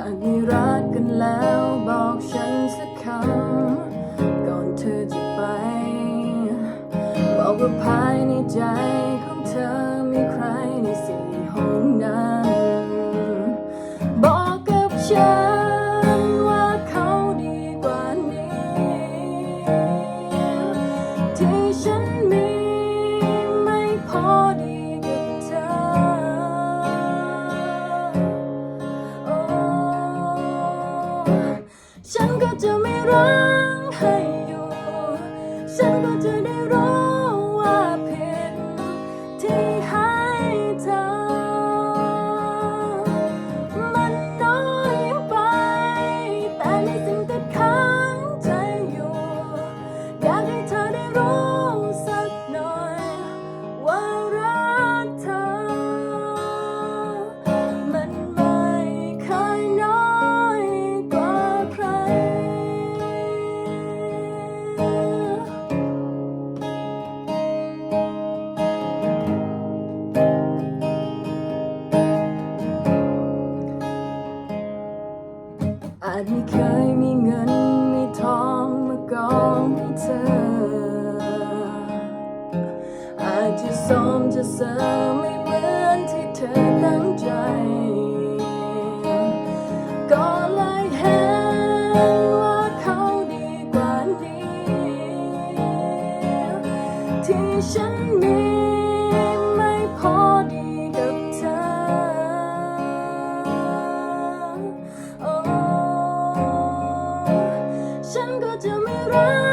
ากไม่รักกันแล้วบอกฉันสักคำก่อนเธอจะไป บอกว่าภายในใจของเธอมีใคร ก็ อาจไม่เคยมีเงินมีทองมากองให้เธอ อาจจะซ้อมจะเสริมไม่เหมือนที่เธอตั้งใจ ก็เลยเห็นว่าเขาดีกว่านี้ที่ฉันมี de mirar.